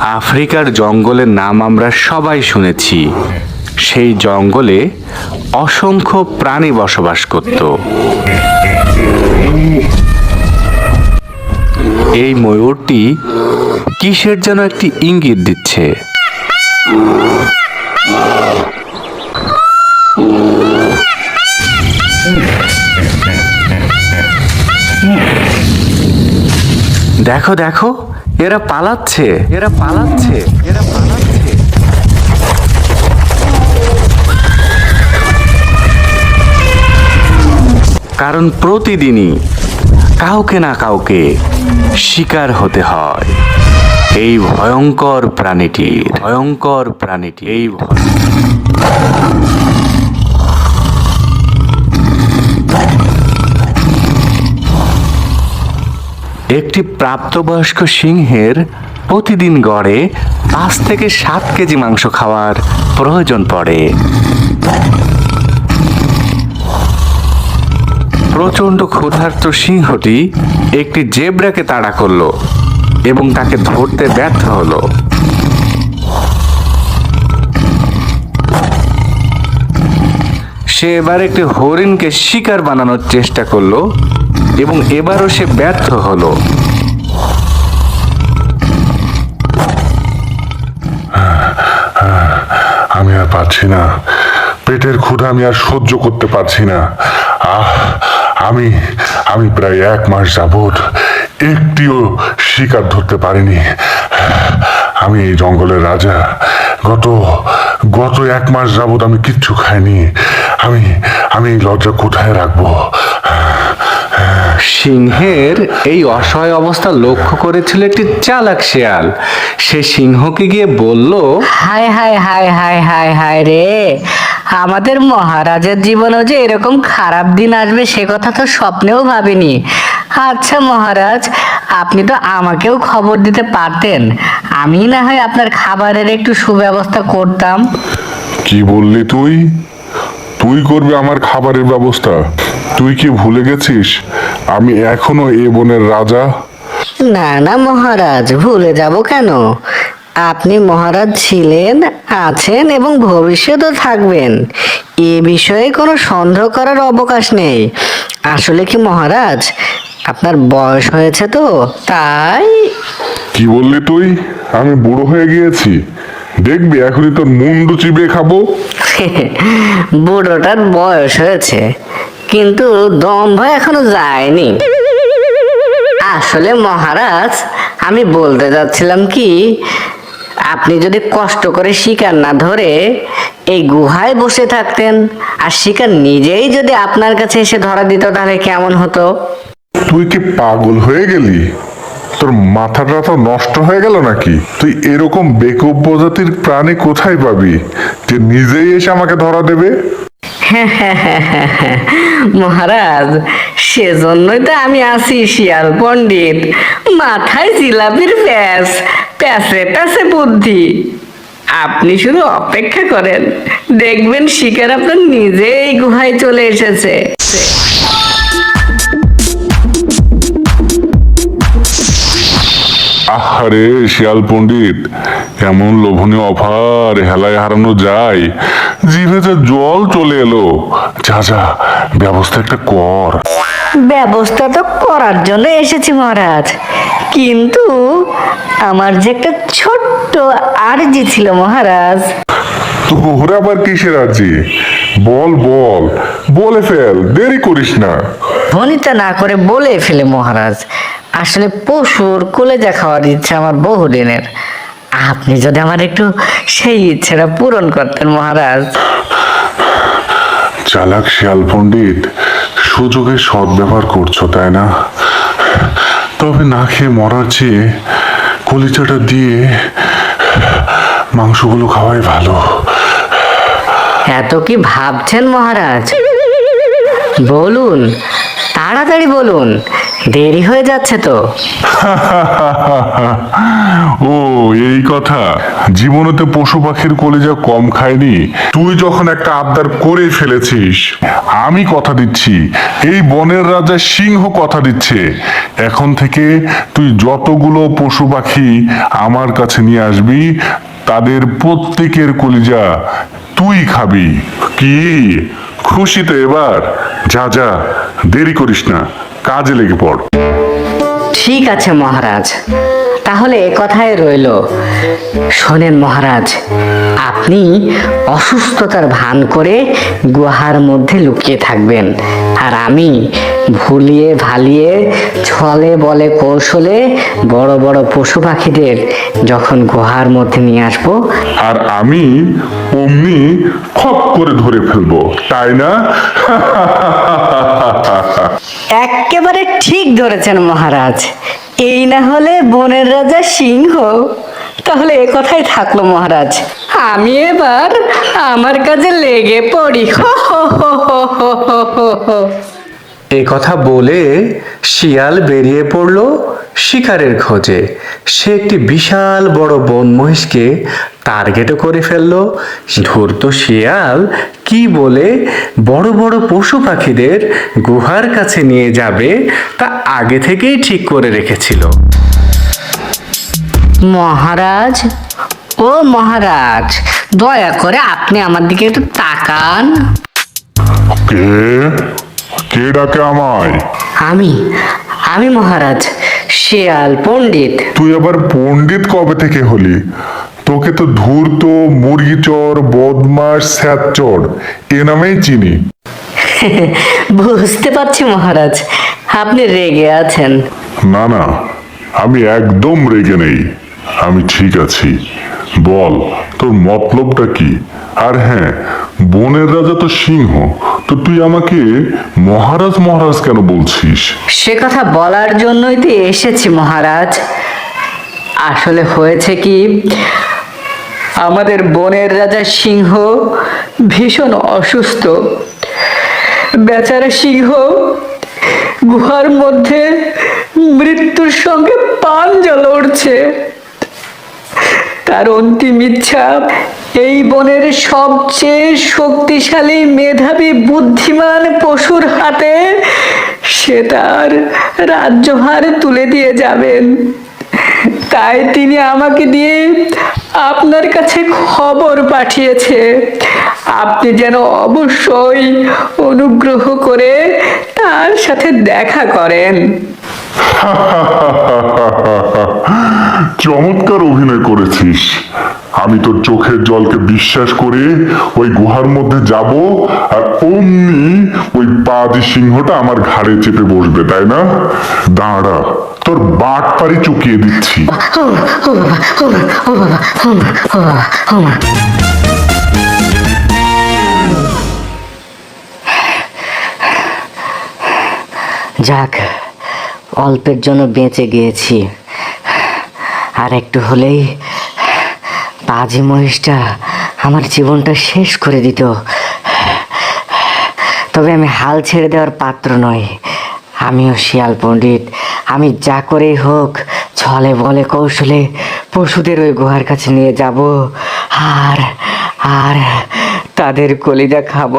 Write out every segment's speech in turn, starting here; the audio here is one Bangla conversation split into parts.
আফ্রিকার জঙ্গলের নাম আমরা সবাই শুনেছি। সেই জঙ্গলে অসংখ্য প্রাণী বসবাস করত। এই ময়ূরটি কিসের যেন একটি ইঙ্গিত দিচ্ছে? দেখো দেখো, এরা পালাচ্ছে এরা পালাচ্ছে এরা পালাচ্ছে। কারণ প্রতিদিনই কাউকে না কাউকে শিকার হতে হয়। এই ভয়ঙ্কর প্রাণীটির, ভয়ঙ্কর প্রাণীটি এই একটি প্রাপ্তবয়স্ক সিংহের প্রতিদিন গড়ে পাঁচ থেকে সাত কেজি মাংস খাওয়ার প্রয়োজন পড়ে। প্রচণ্ড ক্ষুধার্ত সিংহটি একটি জেব্রাকে তাড়া করল এবং তাকে ধরতে ব্যর্থ হলো। সে এবার একটি হরিণকে শিকার বানানোর চেষ্টা করল। এবং এবারও সে ব্যর্থ হলো। আমি আর পারছি না। পেটের ক্ষুধা আমি আর সহ্য করতে পারছি না। আহ, আমি আমি প্রায় এক মাস যাবৎ একটিও শিকার ধরতে পারিনি। আমি এই জঙ্গলের রাজা। গত গত এক মাস যাবৎ আমি কিচ্ছু খাইনি। আমি আমি এই লজ্জা কোথায় রাখব? সিংহের এই অসহায় অবস্থা লক্ষ্য করেছিল একটি চালাক শেয়াল। সে সিংহকে গিয়ে বলল হায় হায় হায় হায় হায় হায় রে। আমাদের মহারাজের জীবনেও যে এরকম খারাপ দিন আসবে সে কথা তো স্বপ্নেও ভাবিনি। আচ্ছা মহারাজ আপনি তো আমাকেও খবর দিতে পারতেন। আমি না হয় আপনার খাবারের একটু সুব্যবস্থা করতাম। কি বললি তুই? তুই করবি আমার খাবারের ব্যবস্থা? তুই কি ভুলে গেছিস? আমি এখনও এ বনের রাজা। না না মহারাজ ভুলে যাব কেন? আপনি মহারাজ ছিলেন আছেন এবং ভবিষ্যতেও থাকবেন। এ বিষয়ে কোনো সন্দেহ করার অবকাশ নেই। আসলে কি মহারাজ আপনার বয়স হয়েছে তো তাই? কি বললি তুই? আমি বুড়ো হয়ে গিয়েছি। দেখবি এখনই তোর মুন্ডু চিবিয়ে খাব। বুড়োটার বয়স হয়েছে। কিন্তু দম্ভ এখনও যায়নি। আসলে মহারাজ, আমি বলতে যাচ্ছিলাম কি, আপনি যদি কষ্ট করে শিকার না ধরে এই গুহায় বসে থাকতেন, আর শিকার নিজেই যদি আপনার কাছে এসে ধরা দিত, তাহলে কেমন হতো? তুই কি পাগল হয়ে গেলি? তোর মাথাটা তো নষ্ট হয়ে গেল নাকি? তুই এরকম বেকুব প্রজাতির প্রাণী কোথায় পাবি, যে নিজেই এসে আমাকে ধরা দেবে? মহারাজ, সেজন্যই তো আমি আছি শিয়াল পণ্ডিত। মাথায় জিলাপির প্যাস প্যাসে প্যাসে বুদ্ধি। আপনি শুধু অপেক্ষা করেন, দেখবেন শিকার আপনার নিজেই গুহায় চলে এসেছে। আহারে, শিয়াল পণ্ডিত এমন লোভনীয় অফার হেলায় হারানো যায়। জিভে যে জল চলে এলো। যা যা ব্যবস্থা একটা কর। ব্যবস্থা তো করার জন্য এসেছি মহারাজ। কিন্তু আমার যে একটা ছোট্ট আর্জি ছিল মহারাজ। তোর আবার কিসের আছে বল বল বলে ফেল দেরি করিস না। ভনিতা না করে বলে ফেলে মহারাজ। আসলে পশুর কলেজা খাওয়ার ইচ্ছা আমার বহুদিনের। আপনি যদি আমার একটু সেই ইচ্ছাটা পূরণ করতেন মহারাজ। চালাক শিয়াল পণ্ডিত সুযোগের সদ্ব্যবহার করছ তাই না? তবে না খেয়ে মরার চেয়ে কলিচাটা দিয়ে মাংসগুলো খাওয়াই ভালো। এত কি ভাবছেন মহারাজ? বলুন তাড়াতাড়ি বলুন দেরি হয়ে যাচ্ছে তো। ও, এই কথা। জীবনেতে পশু পাখির কলিজা কম খায়নি। তুই যখন একটা আবদার করে ফেলেছিস, আমি কথা দিচ্ছি। এই বনের রাজা সিংহ কথা দিচ্ছে। এখন থেকে তুই যতগুলো পশু পাখি আমার কাছে নিয়ে আসবি, তাদের প্রত্যেকের কলিজা তুই খাবি। কি? খুশি তো এবার? যা যা, দেরি করিস না। কাজে লেগে পড়। ঠিক আছে মহারাজ। তাহলে এ কথাই রইল। শোনেন মহারাজ আপনি অসুস্থতার ভান করে গুহার মধ্যে লুকিয়ে থাকবেন। আর আমি ভুলিয়ে ভালিয়ে ছলে বলে কৌশলে বড় বড় পশু পাখিদের যখন গুহার মধ্যে নিয়ে আসব আর আমি অমনি খপ করে ধরে ফেলব তাই না? ঠিক ধরেছেন মহারাজ। এই না হলে বনের রাজা সিংহ। তাহলে এ কথাই থাকল মহারাজ। আমি এবার আমার কাজে লেগে পড়ি। হো হো। এ কথা বলে শিয়াল বেরিয়ে পড়ল। শিকারের খোঁজে। সে একটি বিশাল বড় বন মহিষকে টার্গেটও করে ফেলল। ধূর্ত শিয়াল কি বলে বড় বড় পশু পাখিদের গুহার কাছে নিয়ে যাবে তা আগে থেকেই ঠিক করে রেখেছিল। মহারাজ ও মহারাজ দয়া করে আপনি আমার দিকে একটু তাকান। কে? কে ডাকে আমায়? আমি আমি মহারাজ। শিয়াল পণ্ডিত। তুই আবার পণ্ডিত কবে থেকে হলি? তোকে তো ধূর্ত মুরগিচর বদমাস স্যাচর এ নামেই চিনি। বুঝতে পারছি মহারাজ আপনি রেগে আছেন। না না আমি একদম রেগে নেই। আমি ঠিক আছি। বল তোর মতলবটা কি? আর হ্যাঁ বনের রাজা তো সিংহ, তো তুই আমাকে মহারাজ মহারাজ কেন বলছিস? সে কথা বলার জন্যই তো এসেছি মহারাজ। আসলে হয়েছে কি, আমাদের বনের রাজা সিংহ ভীষণ অসুস্থ। বেচারা সিংহ গুহার মধ্যে মৃত্যুর সঙ্গে পাঞ্জা লড়ছে। তার অন্তিম ইচ্ছা, এই বনের সবচেয়ে শক্তিশালী মেধাবী বুদ্ধিমান পশুর হাতে সে তার রাজ্যভার তুলে দিয়ে যাবেন। তাই তিনি আমাকে দিয়ে আপনার কাছে খবর পাঠিয়েছে। আপনি যেন অবশ্যই অনুগ্রহ করে তার সাথে দেখা করেন। চমৎকার অভিনয় করেছিস। আমি তোর চোখের জলকে বিশ্বাস করে ওই গুহার মধ্যে যাব আর অমনি ওই পাজি সিংহটা আমার ঘাড়ে চেপে বসবে, তাই না? দাঁড়া, তোর বাট পারি চুকিয়ে দিচ্ছি। যাক, অল্পের জন্য বেঁচে গিয়েছি। আর একটু হলেই বাজি মহিষটা আমার জীবনটা শেষ করে দিত। তবে আমি হাল ছেড়ে দেওয়ার পাত্র নই। আমিও শিয়াল পণ্ডিত। আমি যা করেই হোক, ছলে বলে কৌশলে পশুদের ওই গুহার কাছে নিয়ে যাব। আর আর তাদের কলিজা খাব।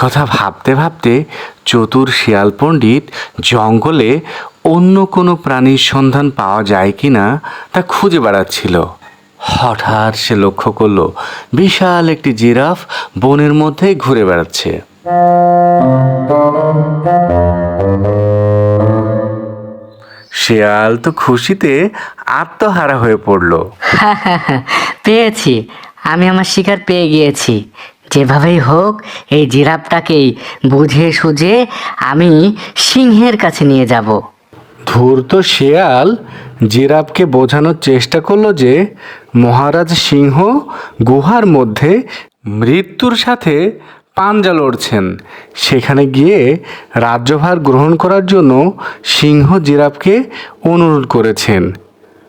কথা ভাবতে ভাবতে চতুর শিয়াল পণ্ডিত জঙ্গলে অন্য কোনো প্রাণীর সন্ধান পাওয়া যায় কিনা তা খুঁজে বেড়াচ্ছিল। হঠাৎ সে লক্ষ্য করল, বিশাল একটি জিরাফ বনের মধ্যে ঘুরে বেড়াচ্ছে। শেয়াল তো খুশিতে আত্মহারা হয়ে পড়ল। পেয়েছি। আমি আমার শিকার পেয়ে গিয়েছি। যেভাবেই হোক, এই জিরাফটাকেই বুঝে সুঝে আমি সিংহের কাছে নিয়ে যাব। ধূর্ত শেয়াল জিরাফকে বোঝানোর চেষ্টা করল যে মহারাজ সিংহ গুহার মধ্যে মৃত্যুর সাথে পাঞ্জা লড়ছেন। সেখানে গিয়ে রাজ্যভার গ্রহণ করার জন্য সিংহ জিরাফকে অনুরোধ করেছেন।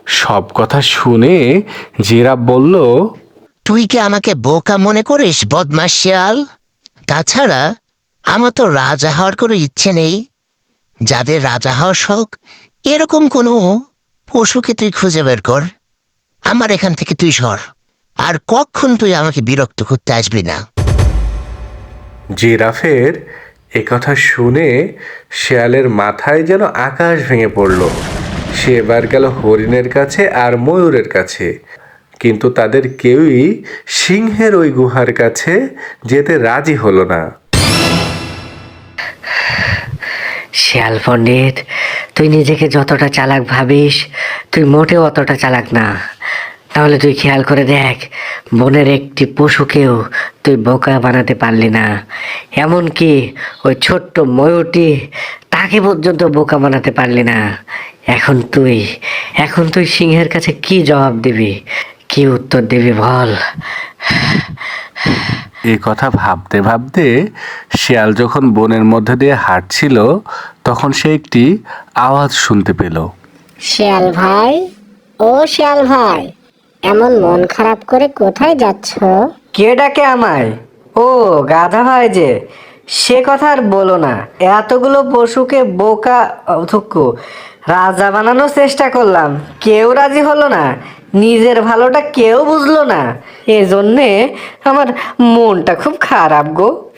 সব কথা শুনে জিরাফ বলল, তুই কি আমাকে বোকা মনে করিস, বদমাস শিয়াল? তাছাড়া আমার তো রাজা হওয়ার কোনো ইচ্ছে নেই। যাদের রাজা হওয়ার শখ, এরকম কোনো পশুকে তুই খুঁজে বের কর। আমার এখান থেকে তুই সর। আর কখন তুই আমাকে বিরক্ত করতে আসবি না? জিরাফের একথা শুনে শেয়ালের মাথায় যেন আকাশ ভেঙে পড়ল। সে এবার গেল হরিণের কাছে আর ময়ূরের কাছে। কিন্তু তাদের কেউই সিংহের ওই গুহার কাছে যেতে রাজি হলো না। শিয়াল পণ্ডিত, তুই নিজেকে যতটা চালাক ভাবিস, তুই মোটেও অতটা চালাক না। তাহলে তুই খেয়াল করে দেখ, বনের একটি পশুকেও তুই বোকা বানাতে পারলি না। এমনকি ওই ছোট্ট ময়ূরটি তাকে পর্যন্ত বোকা বানাতে পারলি না। এখন তুই এখন তুই সিংহের কাছে কি জবাব দিবি? কি উত্তর দিবি বল? এই কথা ভাবতে ভাবতে শিয়াল যখন বনের মধ্যে দিয়ে হাঁটছিল তখন সে একটি আওয়াজ শুনতে পেল। শিয়াল ভাই ও শিয়াল ভাই এমন মন খারাপ করে কোথায় যাচ্ছ? কে ডাকে আমায়? ও গাধা ভাই যে সে কথা আর বলো না। এতগুলো পশুকে বোকা থুকু রাজা বানানোর চেষ্টা করলাম। কেউ রাজি হলো না। নিজের ভালোটা কেউ বুঝলো না। এজন্যে আমার মনটা খুব খারাপ গো।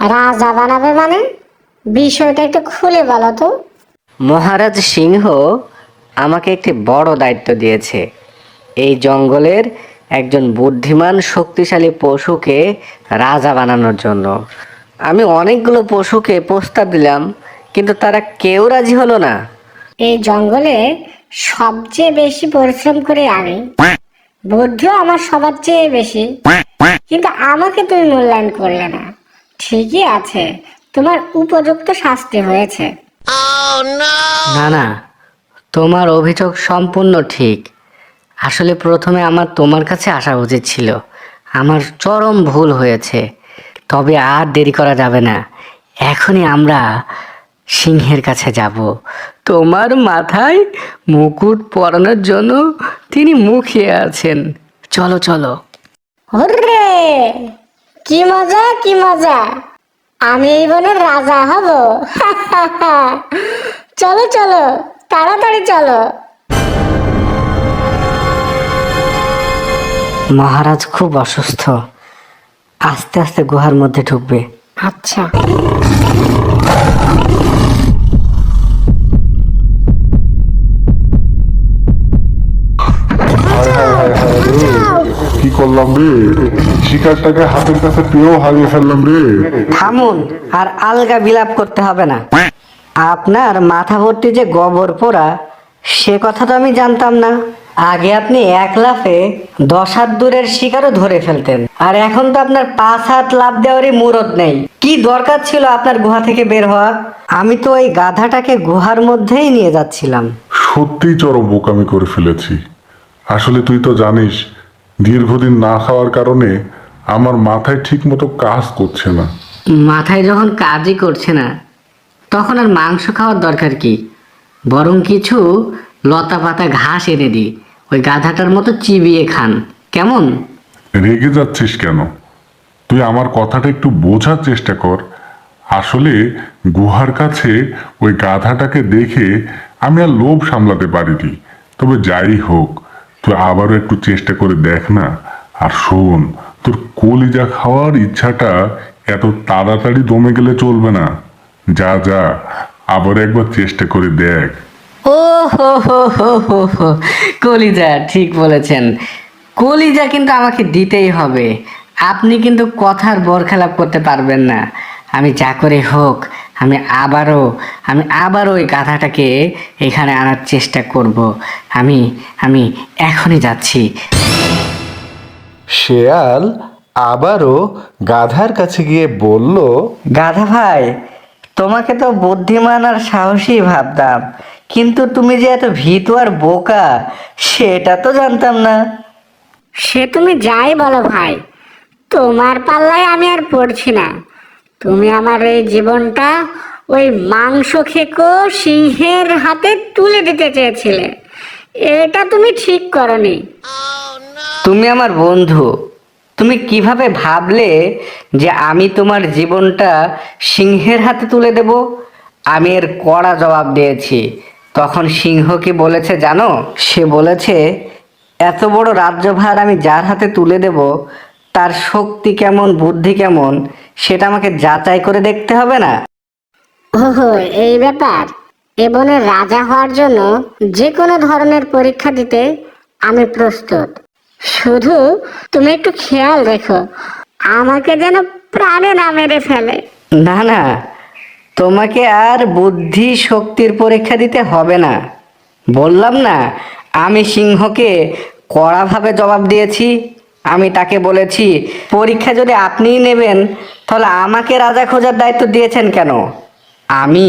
রাজা বানাবে মানে? বিষয়টা একটু খুলে বলো তো। মহারাজ সিংহ আমাকে একটি বড় দায়িত্ব দিয়েছে। এই জঙ্গলের একজন বুদ্ধিমান শক্তিশালী পশুকে রাজা বানানোর জন্য। আমি অনেকগুলো পশুকে প্রস্তাব দিলাম কিন্তু তারা কেউ রাজি হলো না। এই জঙ্গলে সবচেয়ে বেশি পরিশ্রম করি আমি। বুদ্ধিও আমার সবার চেয়ে বেশি। কিন্তু আমাকে তুমি মূল্যায়ন করলে না। ঠিকই আছে, তোমার উপযুক্ত শাস্তি হয়েছে। না না, তোমার অভিযোগ সম্পূর্ণ ঠিক। আসলে প্রথমে আমার তোমার কাছে আসা উচিত ছিল। আমার চরম ভুল হয়েছে। তবে আর দেরি করা যাবে না। এখনই আমরা সিংহের কাছে যাব। তোমার মাথায় মুকুট পরানোর জন্য তিনি মুখিয়ে আছেন। চলো চলো। কি মজা কি মজা। আমি এই বনের রাজা হব। চলো চলো। তাড়াতাড়ি চলো। মহারাজ খুব অসুস্থ। আস্তে আস্তে গুহার মধ্যে ঢুকবে। আচ্ছা। করলাম রে। শিকারটাকে হাতের কাছে পেয়েও হারিয়ে ফেললাম রে। থামুন আর আলগা বিলাপ করতে হবে না। আপনার মাথা ভর্তি যে গোবর পোড়া সে কথা তো আমি জানতাম না। আগে আপনি এক লাফে দশ হাত দূরের শিকারও ধরে ফেলতেন। আর এখন তো আপনার পাঁচ হাত লাভ দেওয়ারই মুরদ নেই। কি দরকার ছিল আপনার গুহা থেকে বের হওয়া? আমি তো ওই গাধাটাকে গুহার মধ্যেই নিয়ে যাচ্ছিলাম। সত্যিই চরম বোকামি করে ফেলেছি। আসলে তুই তো জানিস দীর্ঘদিন না খাওয়ার কারণে আমার মাথায় ঠিক মতো কাজ করছে না। মাথায় যখন কাজই করছে না তখন আর মাংস খাওয়ার দরকার কি? বরং কিছু লতা পাতা ঘাস এনে দিই ওই গাধাটার মতো চিবিয়ে খান। কেমন? রেগে যাচ্ছিস কেন? তুই আমার কথাটা একটু বোঝার চেষ্টা কর। আসলে গুহার কাছে ওই গাধাটাকে দেখে আমি আর লোভ সামলাতে পারিনি। তবে যাই হোক। তুই আবারও একটু চেষ্টা করে দেখ না। আর শোন, তোর কলিজা খাওয়ার ইচ্ছাটা এত তাড়াতাড়ি দমে গেলে চলবে না। যা যা আবার একবার চেষ্টা করে দেখ। ও হো হো, কলিজা, ঠিক বলেছেন। কলিজা কিন্তু আমাকে দিতেই হবে। আপনি কিন্তু কথার বরখেলাপ করতে পারবেন না। আমি যা করে হোক আমি আবারও আমি আবারও ওই গাধাটাকে এখানে আনার চেষ্টা করব। আমি আমি এখনই যাচ্ছি। শেয়াল আবারও গাধার কাছে গিয়ে বলল গাধা ভাই তোমাকে তো বুদ্ধিমান আর সাহসী ভাবতাম কিন্তু তুমি যে এত ভীতু আর বোকা সেটা তো জানতাম না। সে তুমি যাই বলো ভাই তোমার পাল্লায় আমি আর পড়ছি না। তুমি আমার এই জীবনটা ওই মাংস খেকো সিংহের হাতে তুলে দিতে চেয়েছিলে। এটা তুমি ঠিক করনি। তুমি আমার বন্ধু। তুমি কীভাবে ভাবলে যে আমি তোমার জীবনটা সিংহের হাতে তুলে দেব? আমি এর কড়া জবাব দিয়েছি। তখন সিংহ কি বলেছে জানো? সে বলেছে, এত বড় রাজ্যভার আমি যার হাতে তুলে দেব তার শক্তি কেমন বুদ্ধি কেমন সেটা আমাকে যাচাই করে দেখতে হবে না। ওহো এই ব্যাপার। এ বনের রাজা হওয়ার জন্য যে কোনো ধরনের পরীক্ষা দিতে আমি প্রস্তুত। শুধু তুমি একটু খেয়াল রেখো আমাকে যেন প্রাণে না মেরে ফেলে। না না তোমাকে আর বুদ্ধি শক্তির পরীক্ষা দিতে হবে না। বললাম না আমি সিংহকে কড়াভাবে জবাব দিয়েছি। আমি তাকে বলেছি, পরীক্ষা যদি আপনিই নেবেন, তাহলে আমাকে রাজা খোঁজার দায়িত্ব দিয়েছেন কেন? আমি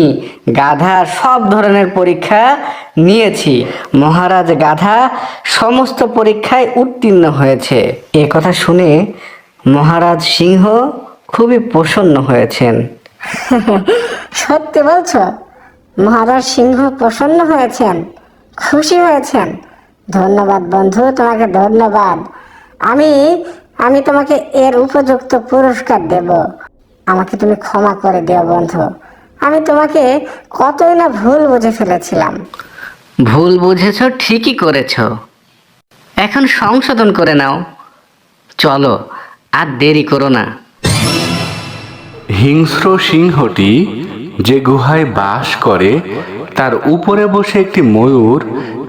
গাধার সব ধরনের পরীক্ষা নিয়েছি। মহারাজ গাধা সমস্ত পরীক্ষায় উত্তীর্ণ হয়েছে। এ কথা শুনে মহারাজ সিংহ খুবই প্রসন্ন হয়েছেন। সত্যি বলছ? মহারাজ সিংহ প্রসন্ন হয়েছেন, খুশি হয়েছেন। ধন্যবাদ বন্ধু, তোমাকে ধন্যবাদ। আমি আমি তোমাকে এর উপযুক্ত পুরস্কার দেব। আমাকে তুমি ক্ষমা করে দিও বন্ধু। আমি তোমাকে কতই না ভুল বুঝে ফেলেছিলাম। ভুল বুঝেছ ঠিকই করেছ। এখন সংশোধন করে নাও। চলো আর দেরি করো না। হিংস্র সিংহটি যে গুহায় বাস করে তার উপরে বসে একটি ময়ূর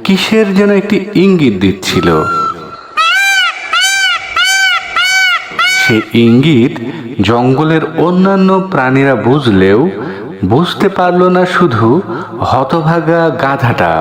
কিসের যেন একটি ইঙ্গিত দিচ্ছিল। সে ইঙ্গিত জঙ্গলের অন্যান্য প্রাণীরা বুঝলেও বুঝতে পারল না শুধু হতভাগা গাধাটা।